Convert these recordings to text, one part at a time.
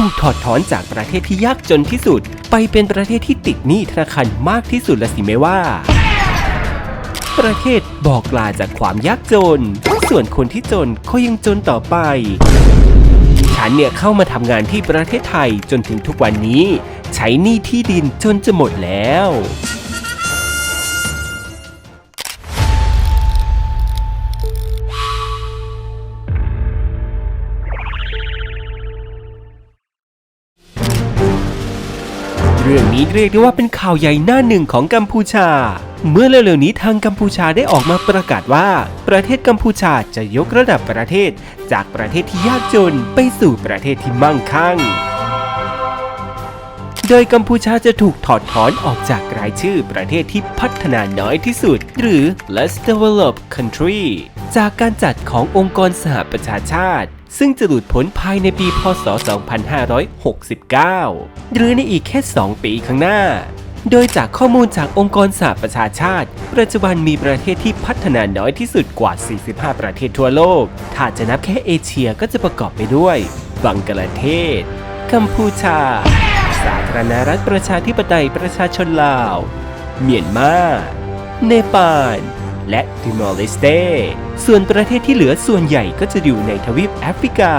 ถูกถอดถอนจากประเทศที่ยากจนที่สุด ไปเป็นประเทศที่ติดหนี้ธนาคารมากที่สุดละสิไม่ว่า ประเทศบอกลาจากความยากจน ส่วนคนที่จนก็ยังจนต่อไป ฉันเนี่ยเข้ามาทำงานที่ประเทศไทยจนถึงทุกวันนี้ ใช้หนี้ที่ดินจนจะหมดแล้ว รื่องนี้เรียกได้ว่าเป็นข่าวใหญ่หน้าหนึ่งของกัมพูชา เมื่อเร็วๆนี้ทางกัมพูชาได้ออกมาประกาศว่า ประเทศกัมพูชาจะยกระดับประเทศ จากประเทศที่ยากจนไปสู่ประเทศที่มั่งคั่ง โดยกัมพูชาจะถูกถอดถอนออกจากรายชื่อประเทศที่พัฒนาน้อยที่สุด หรือ less developed country จากการจัดขององค์กรสหประชาชาติ ซึ่งจะหลุดพ้นภายในปีพศ 2569 หรือในอีกแค่ 2 ปีข้างหน้า โดยจากข้อมูลจากองค์กรสหประชาชาติ ปัจจุบันมีประเทศที่พัฒนาน้อยที่สุดกว่า 45 ประเทศทั่วโลก ถ้าจะนับแค่เอเชียก็จะประกอบไปด้วย บังกลาเทศ กัมพูชา สาธารณรัฐประชาธิปไตยประชาชนลาว เมียนมา เนปาล และติมอร์เลสเตส่วนประเทศที่เหลือส่วนใหญ่ก็จะอยู่ในทวีปแอฟริกา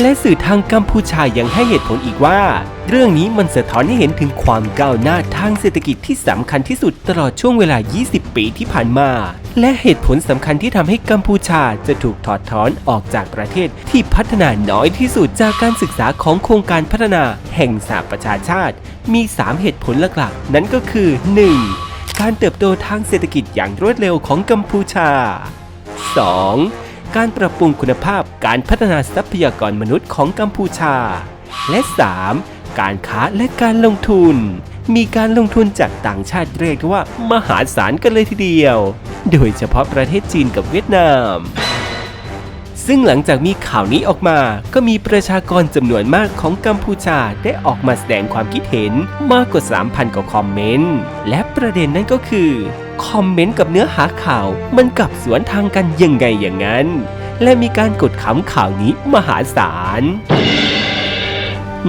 และสื่อทางกัมพูชายังให้เหตุผลอีกว่า เรื่องนี้มันสะท้อนให้เห็นถึงความก้าวหน้าทางเศรษฐกิจที่สำคัญที่สุดตลอดช่วงเวลา 20 ปีที่ผ่านมา และเหตุผลสำคัญที่ทำให้กัมพูชาจะถูกถอดถอนออกจากประเทศที่พัฒนาน้อยที่สุดจากการศึกษาของโครงการพัฒนาแห่งสหประชาชาติ มี 3 เหตุผลหลักๆ นั่นก็คือ 1. การเติบโตทางเศรษฐกิจอย่างรวดเร็วของกัมพูชา 2. การปรับปรุงคุณภาพการพัฒนาทรัพยากรมนุษย์ของกัมพูชา และ 3. การค้าและการลงทุน มีการลงทุนจากต่างชาติเรียกว่ามหาศาลกันเลยทีเดียว โดยเฉพาะประเทศจีนกับเวียดนามซึ่งหลังจากมีข่าวนี้ออกมา ก็มีประชากรจำนวนมากของกัมพูชาได้ออกมาแสดงความคิดเห็นมากกว่า 3,000 กว่าคอมเมนต์ และประเด็นนั้นก็คือ คอมเมนต์กับเนื้อหาข่าว มันกลับสวนทางกันยังไงอย่างนั้น และมีการกดขำข่าวนี้มหาศาล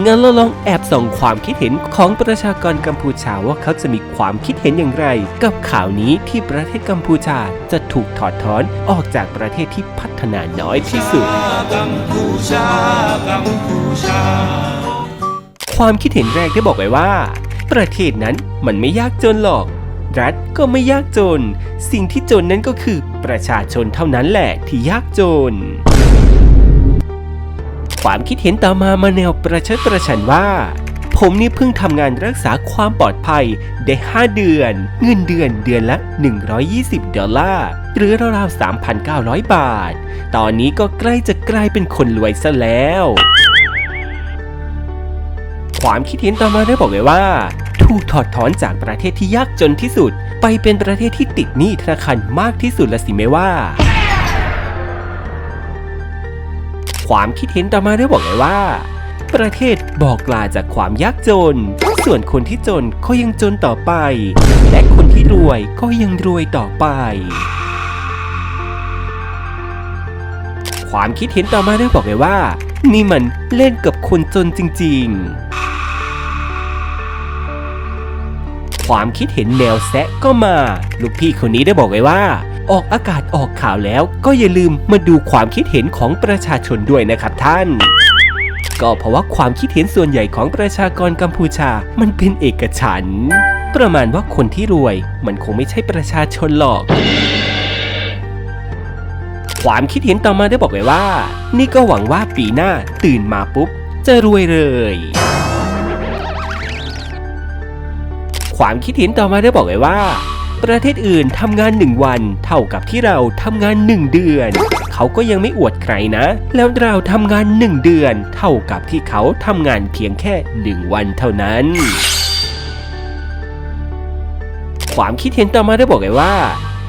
งั้นเราลองแอบส่องความคิดเห็นของประชากรกัมพูชาว่าเขาจะมีความคิดเห็นอย่างไร กับข่าวนี้ที่ประเทศกัมพูชาจะถูกถอดถอนออกจากประเทศที่พัฒนาน้อยที่สุดกัมพูชากัมพูชาความคิดเห็นแรกได้บอกไว้ว่า ประเทศนั้นมันไม่ยากจนหรอก รัฐก็ไม่ยากจน สิ่งที่จนนั้นก็คือประชาชนเท่านั้นแหละที่ยากจน ความคิดเห็นต่อมามาแนวประชดประชันว่า ผมนี่เพิ่งทำงานรักษาความปลอดภัยได้ 5 เดือน เงินเดือนเดือนละ 120 ดอลลาร์หรือราวๆ3,900 บาท ตอนนี้ก็ใกล้จะกลายเป็นคนรวยซะแล้ว ความคิดเห็นต่อมาได้บอกเลยว่า ถูกถอดถอนจากประเทศที่ยากจนที่สุด ไปเป็นประเทศที่ติดหนี้ธนาคารมากที่สุดละสิไม่ว่า ความคิดเห็นต่อมาได้บอกเลยว่า ประเทศบอกลาจากความยากจน ส่วนคนที่จนก็ยังจนต่อไป และคนที่รวยก็ยังรวยต่อไปความคิดเห็นต่อมาได้บอกเลยว่า นี่มันเล่นกับคนจนจริง ๆ ความคิดเห็นแนวแซะก็มา ลูกพี่คนนี้ได้บอกไว้ว่า ออกอากาศออกข่าวแล้ว ก็อย่าลืมมาดูความคิดเห็นของประชาชนด้วยนะครับท่านก็เพราะว่าความคิดเห็นส่วนใหญ่ของประชากรกัมพูชา มันเป็นเอกฉัน ประมาณว่าคนที่รวย มันคงไม่ใช่ประชาชนหรอก ความคิดเห็นต่อมาได้บอกไว้ว่า นี่ก็หวังว่าปีหน้าตื่นมาปุ๊บ จะรวยเลย ความคิดเห็นต่อมาได้บอกไว้ว่า ประเทศอื่นทำงานหนึ่งวัน เท่ากับที่เราทำงานหนึ่งเดือน เขาก็ยังไม่อวดใครนะ แล้วเราทำงานหนึ่งเดือน เท่ากับที่เขาทำงานเพียงแค่หนึ่งวันเท่านั้น ความคิดเห็นต่อมาได้บอกไว้ว่า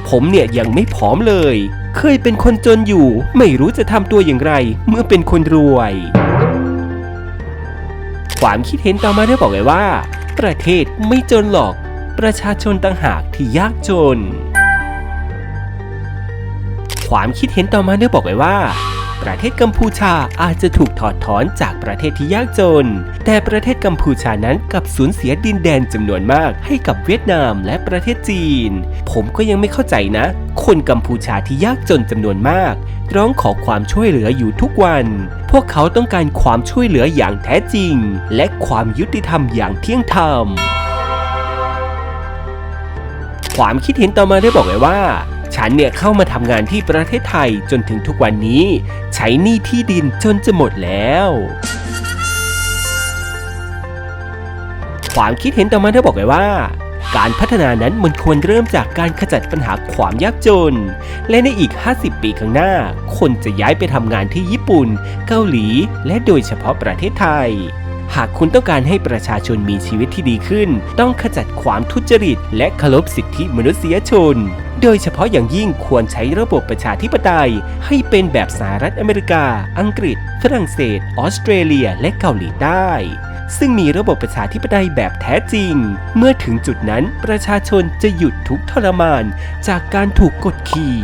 ผมเนี่ยยังไม่ผอมเลย เคยเป็นคนจนอยู่ ไม่รู้จะทำตัวอย่างไร เมื่อเป็นคนรวย ความคิดเห็นต่อมาได้บอกไว้ว่า ประเทศไม่จนหรอก ประชาชนต่างหากที่ยากจน ความคิดเห็นต่อมาได้บอกไว้ว่า ประเทศกัมพูชาอาจจะถูกถอดถอนจากประเทศที่ยากจน แต่ประเทศกัมพูชานั้นกับสูญเสียดินแดนจำนวนมากให้กับเวียดนามและประเทศจีน ผมก็ยังไม่เข้าใจนะ คนกัมพูชาที่ยากจนจำนวนมาก ร้องขอความช่วยเหลืออยู่ทุกวัน พวกเขาต้องการความช่วยเหลืออย่างแท้จริง และความยุติธรรมอย่างเที่ยงธรรมความคิดเห็นต่อมาได้บอกไว้ว่า ฉันเนี่ยเข้ามาทำงานที่ประเทศไทยจนถึงทุกวันนี้ ใช้หนี้ที่ดินจนจะหมดแล้วความคิดเห็นต่อมาได้บอกไว้ว่า การพัฒนานั้นมันควรเริ่มจากการขจัดปัญหาความยากจน และในอีก 50 ปีข้างหน้า คนจะย้ายไปทำงานที่ญี่ปุ่น เกาหลี และโดยเฉพาะประเทศไทย หากคุณต้องการให้ประชาชนมีชีวิตที่ดีขึ้น ต้องขจัดความทุจริต และเคารพสิทธิมนุษยชน โดยเฉพาะอย่างยิ่งควรใช้ระบบประชาธิปไตย ให้เป็นแบบสหรัฐอเมริกา อังกฤษ ฝรั่งเศส ออสเตรเลีย และเกาหลีใต้ ซึ่งมีระบบประชาธิปไตยแบบแท้จริง เมื่อถึงจุดนั้นประชาชนจะหยุดทุกทรมาน จากการถูกกดขี่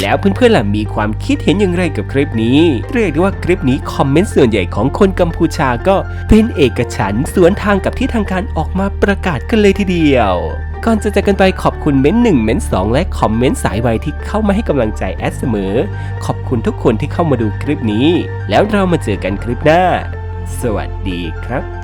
แล้วเพื่อนๆล่ะมีความคิดเห็นอย่างไรกับคลิปนี้ เรียกได้ว่าคลิปนี้คอมเมนต์ส่วนใหญ่ของคนกัมพูชาก็เป็นเอกฉันท์สวนทางกับที่ทางการออกมาประกาศกันเลยทีเดียวก่อนจะจากกันไปขอบคุณเม้นหนึ่งเม้นสองและคอมเมนต์สายไวที่เข้ามาให้กำลังใจแอดเสมอ ขอบคุณทุกคนที่เข้ามาดูคลิปนี้ แล้วเรามาเจอกันคลิปหน้า สวัสดีครับ